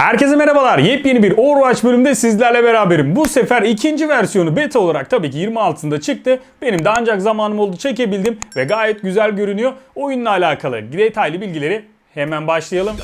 Herkese merhabalar. Yepyeni bir Overwatch bölümünde sizlerle beraberim. Bu sefer ikinci versiyonu beta olarak tabii ki 26'sında çıktı. Benim de ancak zamanım oldu çekebildim ve gayet güzel görünüyor. Oyunla alakalı detaylı bilgileri hemen başlayalım.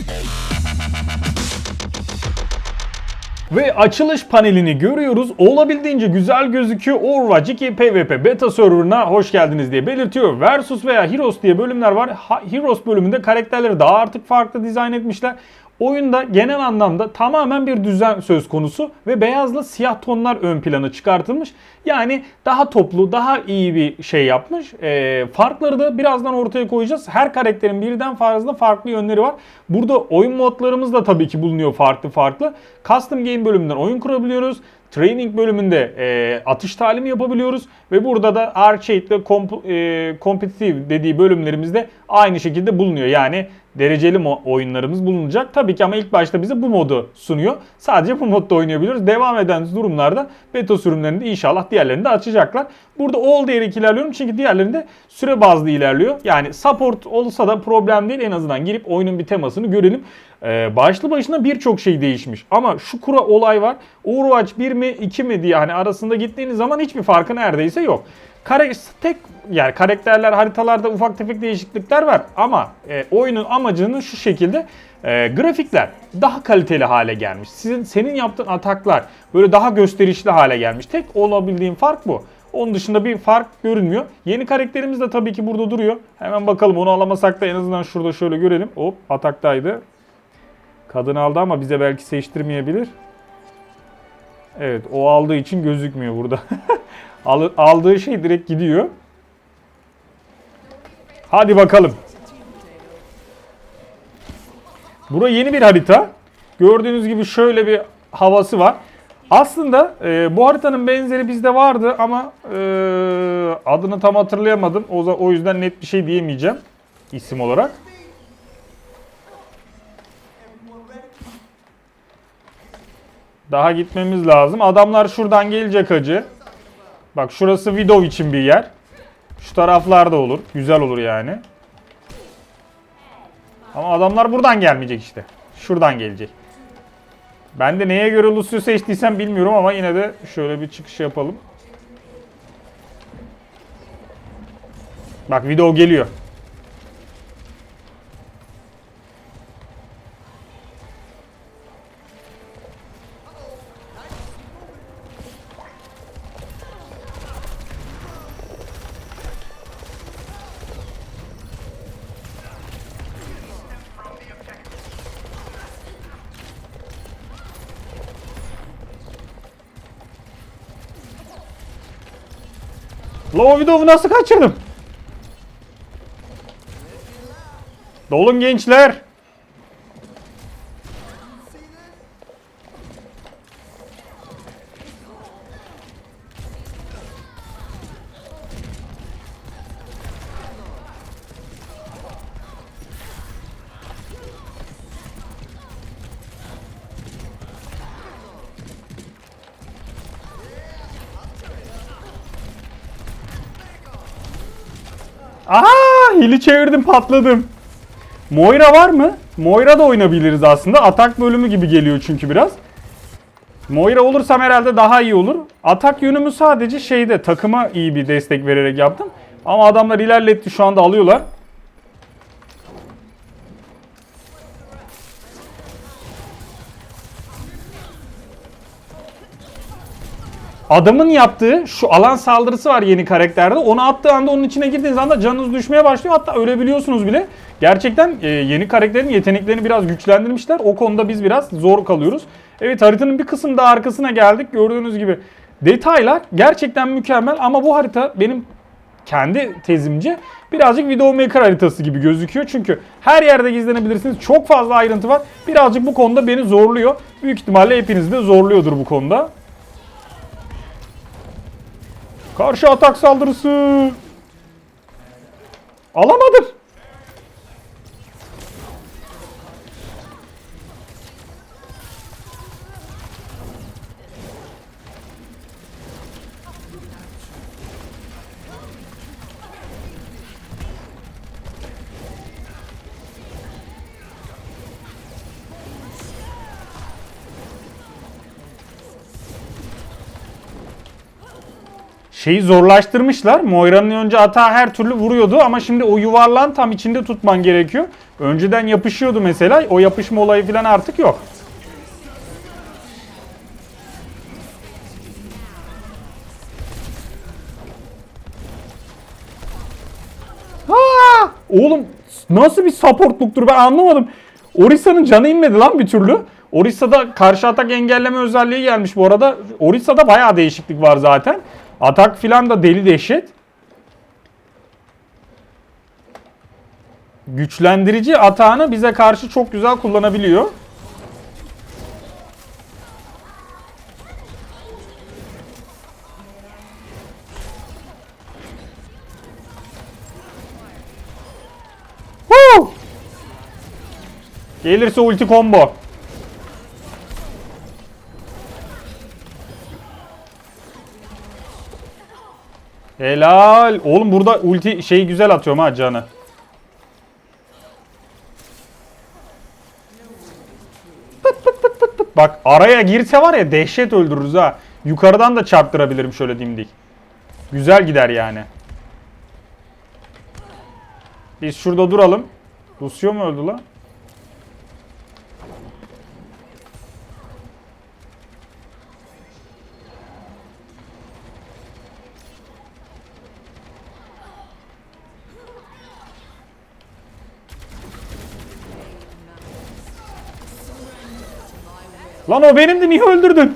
Ve açılış panelini görüyoruz. Olabildiğince güzel gözüküyor. Overwatch 2 PvP beta serverına hoş geldiniz diye belirtiyor. Versus veya Heroes diye bölümler var. Heroes bölümünde karakterleri daha artık farklı dizayn etmişler. Oyunda genel anlamda tamamen bir düzen söz konusu ve beyazla siyah tonlar ön plana çıkartılmış. Yani daha toplu, daha iyi bir şey yapmış. Ee, farkları da birazdan ortaya koyacağız. Her karakterin birden fazla farklı yönleri var. Burada oyun modlarımız da tabii ki bulunuyor farklı farklı. Custom Game bölümünden oyun kurabiliyoruz. Training bölümünde e, atış talimi yapabiliyoruz ve burada da Arcade ile komp- e, Competitive dediği bölümlerimizde aynı şekilde bulunuyor. Yani dereceli oyunlarımız bulunacak. Tabii ki ama ilk başta bize bu modu sunuyor. Sadece bu modda oynayabiliyoruz. Devam eden durumlarda beta sürümlerinde inşallah diğerlerini de açacaklar. Burada all diyerek ilerliyorum çünkü diğerlerinde süre bazlı ilerliyor. Yani support olsa da problem değil en azından girip oyunun bir temasını görelim. Ee, başlı başına birçok şey değişmiş. Ama şu kura olay var. Overwatch 1 mi 2 mi diye hani arasında gittiğiniz zaman hiçbir farkı neredeyse yok. Kare, tek yani karakterler haritalarda ufak tefek değişiklikler var ama e, oyunun amacının şu şekilde e, grafikler daha kaliteli hale gelmiş. Sizin senin yaptığın ataklar böyle daha gösterişli hale gelmiş. Tek olabildiğin fark bu. Onun dışında bir fark görünmüyor. Yeni karakterimiz de tabii ki burada duruyor. Hemen bakalım onu alamasak da en azından şurada şöyle görelim. Hop ataktaydı. Kadın aldı ama bize belki seçtirmeyebilir. Evet o aldığı için gözükmüyor burada. Al- aldığı şey direkt gidiyor. Hadi bakalım. Bura yeni bir harita. Gördüğünüz gibi şöyle bir havası var. Aslında e, bu haritanın benzeri bizde vardı ama e, adını tam hatırlayamadım. O, o yüzden net bir şey diyemeyeceğim isim olarak. Daha gitmemiz lazım. Adamlar şuradan gelecek hacı. Bak şurası Vidov için bir yer. Şu taraflarda olur. Güzel olur yani. Ama adamlar buradan gelmeyecek işte. Şuradan gelecek. Ben de neye göre Lucio seçtiysem bilmiyorum ama yine de şöyle bir çıkış yapalım. Bak Vidov geliyor. La o Vidov'u nasıl kaçırdım? Dolun gençler. Aha hili çevirdim patladım. Moira var mı? Moira da oynayabiliriz aslında. Atak bölümü gibi geliyor çünkü biraz. Moira olursam herhalde daha iyi olur. Atak yönümü sadece şeyde takıma iyi bir destek vererek yaptım. Ama adamlar ilerletti şu anda alıyorlar. Adamın yaptığı şu alan saldırısı var yeni karakterde. Onu attığı anda onun içine girdiğiniz anda canınız düşmeye başlıyor. Hatta ölebiliyorsunuz bile. Gerçekten e, yeni karakterin yeteneklerini biraz güçlendirmişler. O konuda biz biraz zor kalıyoruz. Evet haritanın bir kısım daha arkasına geldik. Gördüğünüz gibi detaylar gerçekten mükemmel ama bu harita benim kendi tezimce birazcık Widowmaker haritası gibi gözüküyor. Çünkü her yerde gizlenebilirsiniz. Çok fazla ayrıntı var. Birazcık bu konuda beni zorluyor. Büyük ihtimalle hepinizi de zorluyordur bu konuda. Karşı atak saldırısı. Alamadım. Şeyi zorlaştırmışlar. Moira'nın önce atağı her türlü vuruyordu ama şimdi o yuvarlan tam içinde tutman gerekiyor. Önceden yapışıyordu mesela. O yapışma olayı falan artık yok. Ha! Oğlum nasıl bir supportluktur ben anlamadım. Orissa'nın canı inmedi lan bir türlü. Orissa'da karşı atak engelleme özelliği gelmiş bu arada. Orissa'da bayağı değişiklik var zaten. Atak filan da deli dehşet. Güçlendirici atağını bize karşı çok güzel kullanabiliyor. Gelirse ulti combo. Helal. Oğlum burada ulti şeyi güzel atıyorum ha canı. Pıt pıt pıt pıt pıt. Bak araya girse var ya dehşet öldürürüz ha. Yukarıdan da çarptırabilirim şöyle dimdik. Güzel gider yani. Biz şurada duralım. Lucio mu öldü lan? Lan o benimdi niye öldürdün?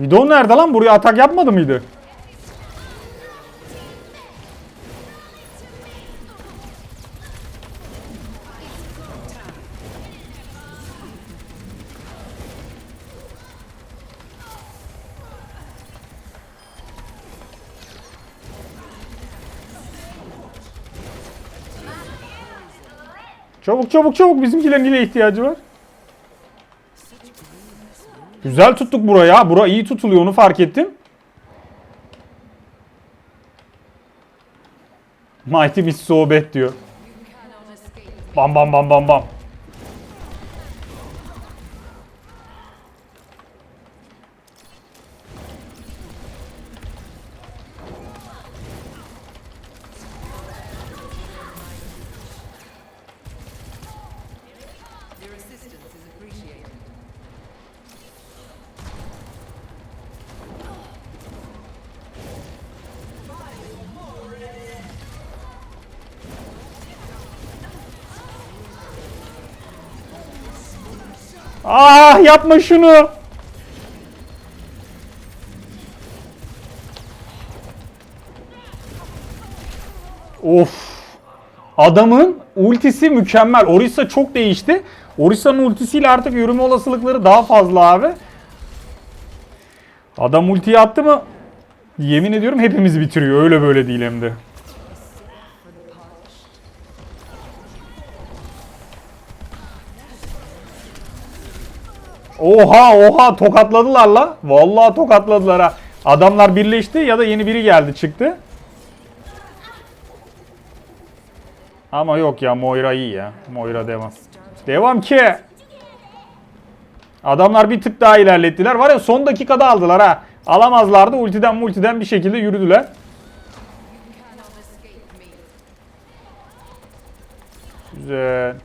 Vidon nerede lan? Buraya atak yapmadı mıydı? Çabuk çabuk çabuk bizimkilerin yine ihtiyacı var. Güzel tuttuk buraya. Bura iyi tutuluyor onu fark ettim. Mighty Miss sohbet diyor. Bam bam bam bam bam. Ah yapma şunu. Of. Adamın ultisi mükemmel. Orisa çok değişti. Orisa'nın ultisiyle artık yürüme olasılıkları daha fazla abi. Adam ultiyi attı mı yemin ediyorum hepimizi bitiriyor. Öyle böyle değil hem de. Oha oha tokatladılar la. Vallahi tokatladılar ha. Adamlar birleşti ya da yeni biri geldi çıktı. Ama yok ya Moira iyi ya. Moira devam. Devam ki. Adamlar bir tık daha ilerlettiler. Var ya son dakikada aldılar ha. Alamazlardı. Ultiden multiden bir şekilde yürüdüler. Güzel.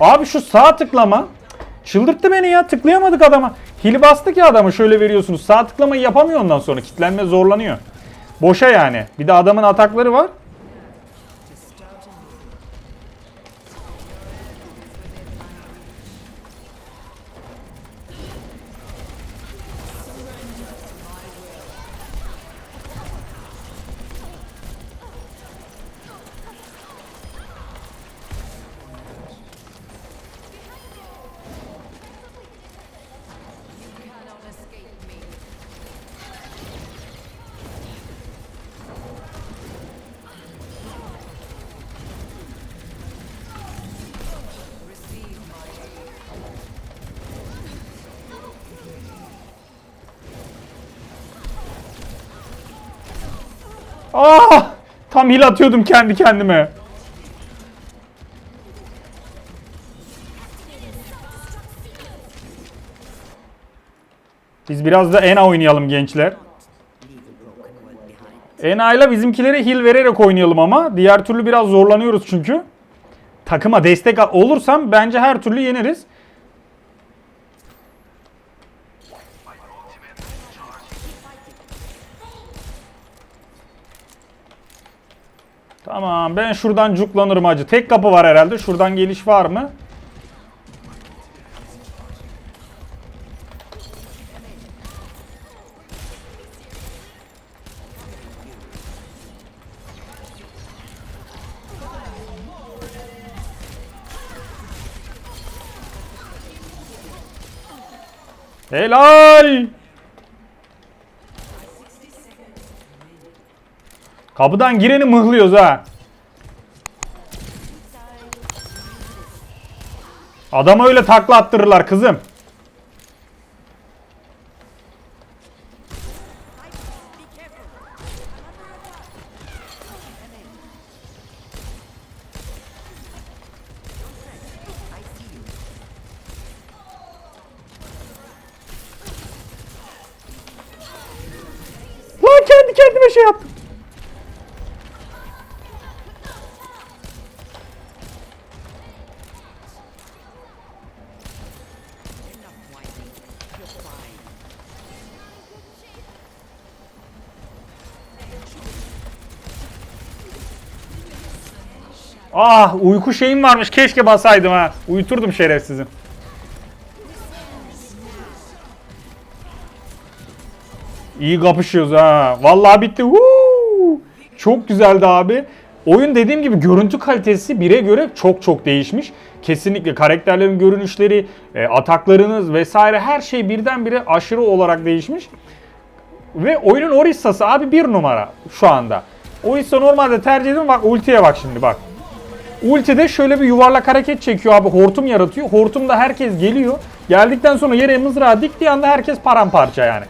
Abi şu sağ tıklama çıldırttı beni ya. Tıklayamadık adama. Hil bastı ki adamı şöyle veriyorsunuz. Sağ tıklamayı yapamıyor ondan sonra. Kitlenme zorlanıyor. Boşa yani. Bir de adamın atakları var. Ah! Tam hil atıyordum kendi kendime. Biz biraz da Ena oynayalım gençler. Ena ile bizimkilere heal vererek oynayalım ama. Diğer türlü biraz zorlanıyoruz çünkü. Takıma destek olursam bence her türlü yeneriz. Tamam ben şuradan cuklanırım acı. Tek kapı var herhalde. Şuradan geliş var mı? Helal. Kapıdan gireni mıhlıyoruz ha. Adama öyle takla attırırlar kızım. Lan kendi kendime şey yaptım. Ah uyku şeyim varmış keşke basaydım ha. Uyuturdum şerefsizim. İyi kapışıyoruz ha. Vallahi bitti. Woo! Çok güzeldi abi. Oyun dediğim gibi görüntü kalitesi bire göre çok çok değişmiş. Kesinlikle karakterlerin görünüşleri, e, ataklarınız vesaire her şey birdenbire aşırı olarak değişmiş. Ve oyunun Orissa'sı abi bir numara şu anda. Orissa normalde tercih ediyorum. Bak ultiye bak şimdi bak. Ultide şöyle bir yuvarlak hareket çekiyor abi. Hortum yaratıyor. Hortumda herkes geliyor. Geldikten sonra yere mızrağı diktiği anda herkes paramparça yani.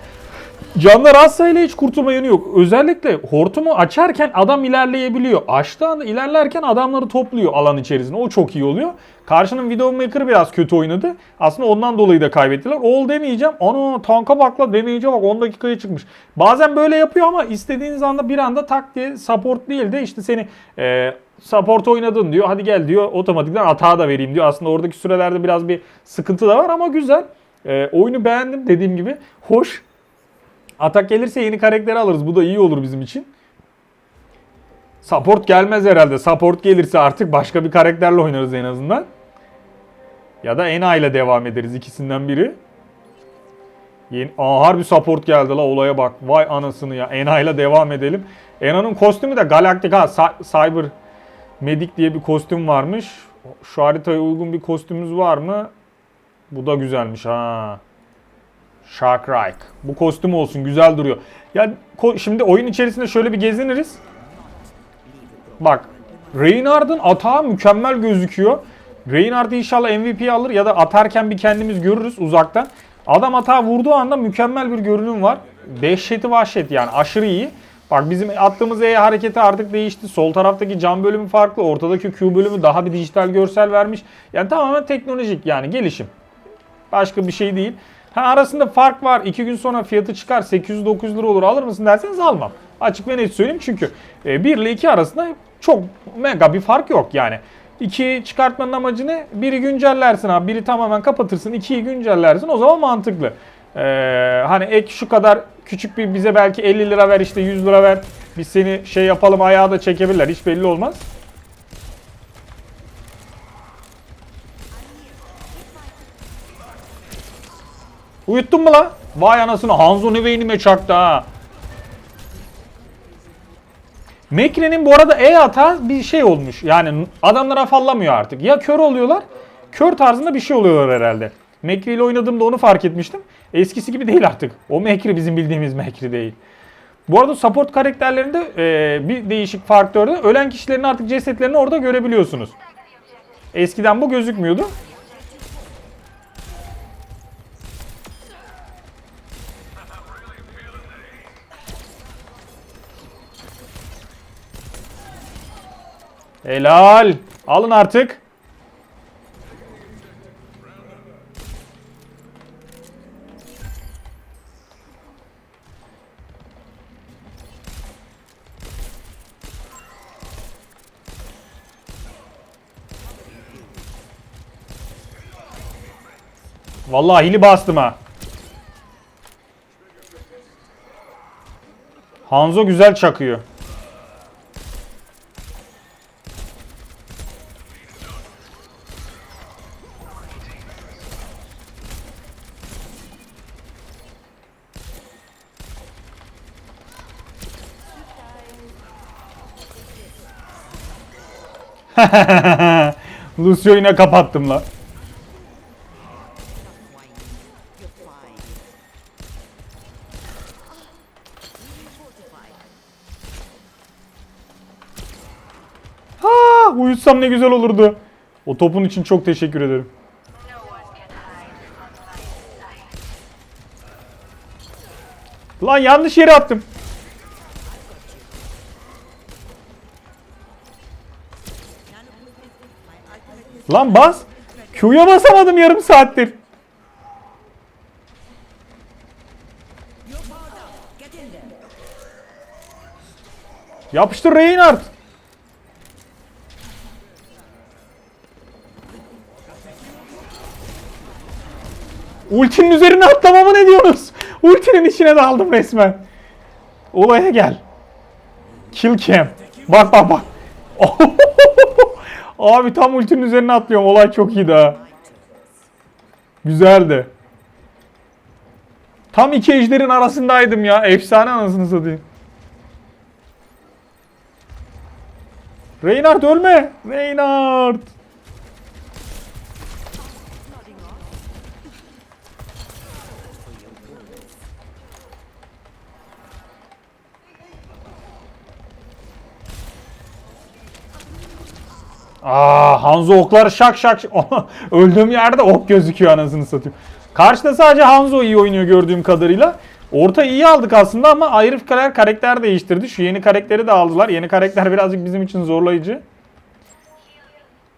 Canlar az sayıyla hiç kurtulma yönü yok. Özellikle hortumu açarken adam ilerleyebiliyor. Açtığı anda ilerlerken adamları topluyor alan içerisinde. O çok iyi oluyor. Karşının Widowmaker biraz kötü oynadı. Aslında ondan dolayı da kaybettiler. Ol demeyeceğim. Ana tanka bakla demeyeceğim bak 10 dakikaya çıkmış. Bazen böyle yapıyor ama istediğiniz anda bir anda tak diye support değil de işte seni e, support oynadın diyor. Hadi gel diyor. Otomatikten atağa da vereyim diyor. Aslında oradaki sürelerde biraz bir sıkıntı da var ama güzel. E, oyunu beğendim dediğim gibi. Hoş. Atak gelirse yeni karakteri alırız. Bu da iyi olur bizim için. Support gelmez herhalde. Support gelirse artık başka bir karakterle oynarız en azından. Ya da Ena ile devam ederiz ikisinden biri. Yeni, Aa harbi support geldi la olaya bak. Vay anasını ya. Ena ile devam edelim. Ena'nın kostümü de Galactic ha Cy- Cyber Medic diye bir kostüm varmış. Şu haritaya uygun bir kostümümüz var mı? Bu da güzelmiş ha. Sharkrike. Bu kostüm olsun güzel duruyor. Ya şimdi oyun içerisinde şöyle bir geziniriz. Bak Reinhardt'ın atağı mükemmel gözüküyor. Reinhardt inşallah MVP alır ya da atarken bir kendimiz görürüz uzaktan. Adam atağı vurduğu anda mükemmel bir görünüm var. Dehşeti vahşet yani aşırı iyi. Bak bizim attığımız E hareketi artık değişti. Sol taraftaki cam bölümü farklı. Ortadaki Q bölümü daha bir dijital görsel vermiş. Yani tamamen teknolojik yani gelişim. Başka bir şey değil. Ha arasında fark var. 2 gün sonra fiyatı çıkar 800-900 lira olur alır mısın derseniz almam. Açık ve net söyleyeyim çünkü 1 ile 2 arasında çok mega bir fark yok yani. 2'yi çıkartmanın amacı ne? Biri güncellersin abi. Biri tamamen kapatırsın. 2'yi güncellersin. O zaman mantıklı. Ee, hani ek şu kadar küçük bir bize belki 50 lira ver işte 100 lira ver. Biz seni şey yapalım ayağa da çekebilirler. Hiç belli olmaz. Uyuttun mu la? Vay anasını Hanzo ne beynime çaktı ha. Mekre'nin bu arada E hata bir şey olmuş. Yani adamlar afallamıyor artık. Ya kör oluyorlar, kör tarzında bir şey oluyorlar herhalde. Mekri ile oynadığımda onu fark etmiştim. Eskisi gibi değil artık. O Mekri bizim bildiğimiz Mekri değil. Bu arada support karakterlerinde e, bir değişik faktörde ölen kişilerin artık cesetlerini orada görebiliyorsunuz. Eskiden bu gözükmüyordu. Helal. Alın artık. Vallahi hili bastım ha. Hanzo güzel çakıyor. Lucio yine kapattım la. Uyutsam ne güzel olurdu. O topun için çok teşekkür ederim. Lan yanlış yere attım. Lan bas. Q'ya basamadım yarım saattir. Yapıştır Reinhardt. Ultinin üzerine atlamama ne diyorsunuz? Ultinin içine daldım resmen. Olaya gel. Kill cam. Bak bak bak. Abi tam ultinin üzerine atlıyorum. Olay çok iyi daha. Güzeldi. Tam iki ejderin arasındaydım ya. Efsane anasını satayım. Reinhardt ölme. Reinhardt. Aa Hanzo oklar şak şak. Öldüğüm yerde ok gözüküyor anasını satayım. Karşıda sadece Hanzo iyi oynuyor gördüğüm kadarıyla. Orta iyi aldık aslında ama ayrı fikirler karakter değiştirdi. Şu yeni karakteri de aldılar. Yeni karakter birazcık bizim için zorlayıcı.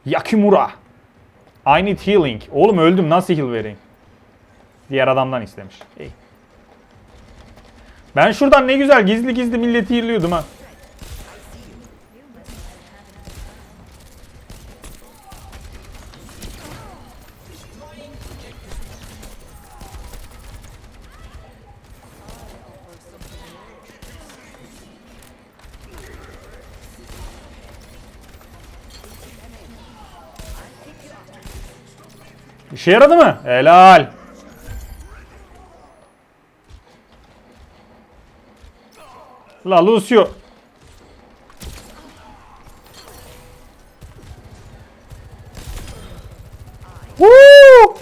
Yakimura. I need healing. Oğlum öldüm nasıl heal vereyim? Diğer adamdan istemiş. İyi. Ben şuradan ne güzel gizli gizli milleti heal'liyordum ha. İşe yaradı mı? Helal. La Lucio. Woo!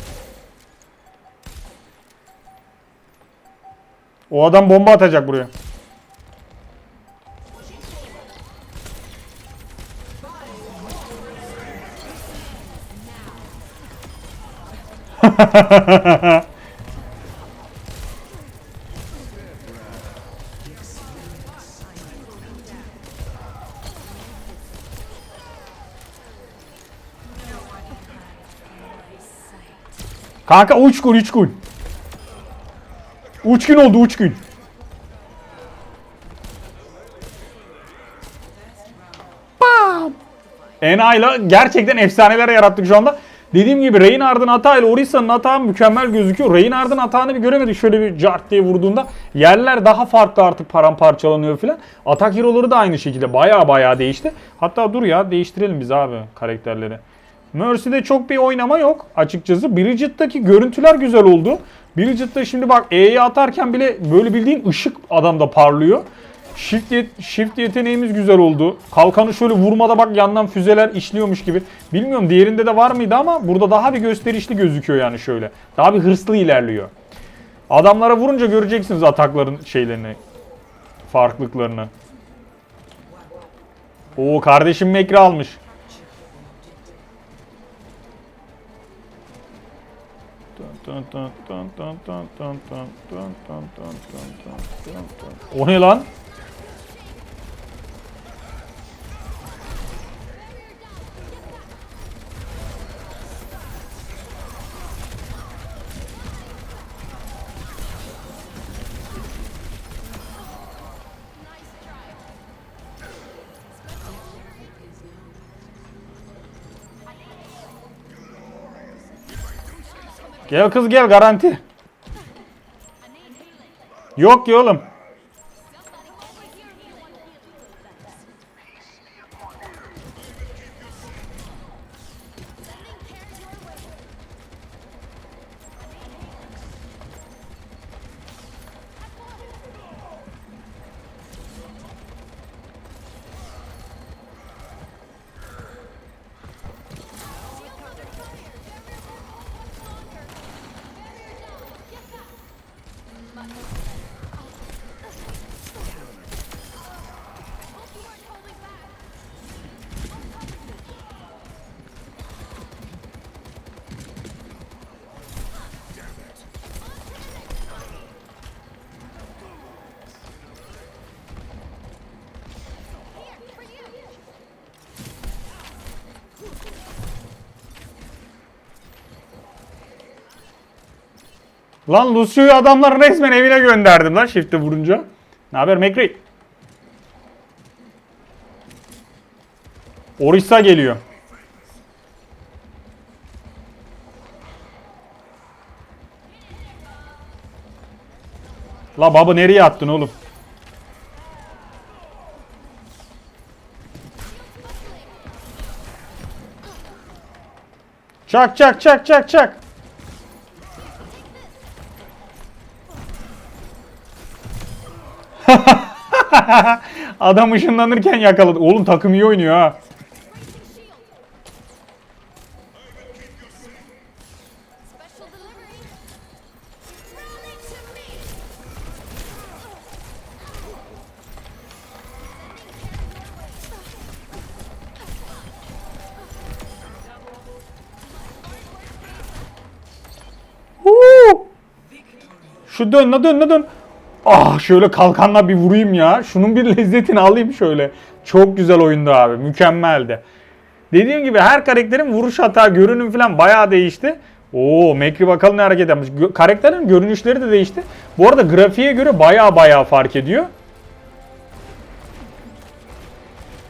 O adam bomba atacak buraya. Kanka uç gün üç gün. Uç gün oldu uç gün. Bam. Enayla gerçekten efsaneler yarattık şu anda. Dediğim gibi Reinhardt'ın hatayla Orissa'nın hata mükemmel gözüküyor. Reinhardt'ın hatanı bir göremedik şöyle bir cart diye vurduğunda. Yerler daha farklı artık paramparçalanıyor filan. Atak hero'ları da aynı şekilde baya baya değişti. Hatta dur ya değiştirelim biz abi karakterleri. Mercy'de çok bir oynama yok açıkçası. Bridget'taki görüntüler güzel oldu. Bridget'ta şimdi bak E'yi atarken bile böyle bildiğin ışık adamda parlıyor. Shift, yet- shift yeteneğimiz güzel oldu. Kalkanı şöyle vurmada bak yandan füzeler işliyormuş gibi. Bilmiyorum diğerinde de var mıydı ama burada daha bir gösterişli gözüküyor yani şöyle. Daha bir hırslı ilerliyor. Adamlara vurunca göreceksiniz atakların şeylerini. Farklılıklarını. Oo kardeşim Mekri almış. O ne lan? Gel kız gel garanti. Yok ki oğlum. Lan Lucio'yu adamların resmen evine gönderdim lan shift'e vurunca. Ne haber McRae? Orisa geliyor. La baba nereye attın oğlum? Çak çak çak çak çak. Adam ışınlanırken yakaladı. Oğlum takım iyi oynuyor ha. Şu dön la dön la dön. Ah şöyle kalkanla bir vurayım ya. Şunun bir lezzetini alayım şöyle. Çok güzel oyundu abi. Mükemmeldi. Dediğim gibi her karakterin vuruş hata, görünüm falan bayağı değişti. Oo, Mekri bakalım ne hareket yapmış. Karakterin görünüşleri de değişti. Bu arada grafiğe göre bayağı bayağı fark ediyor.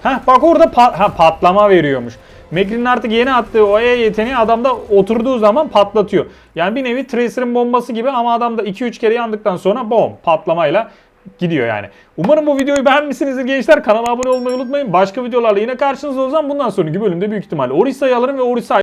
Heh bak orada pa- ha, patlama veriyormuş. Mekri'nin artık yeni attığı o E yeteneği adamda oturduğu zaman patlatıyor. Yani bir nevi Tracer'ın bombası gibi ama adam da 2-3 kere yandıktan sonra bom patlamayla gidiyor yani. Umarım bu videoyu beğenmişsinizdir gençler. Kanala abone olmayı unutmayın. Başka videolarla yine karşınızda olacağım. Bundan sonraki bölümde büyük ihtimalle Orisa'yı alırım ve Orisa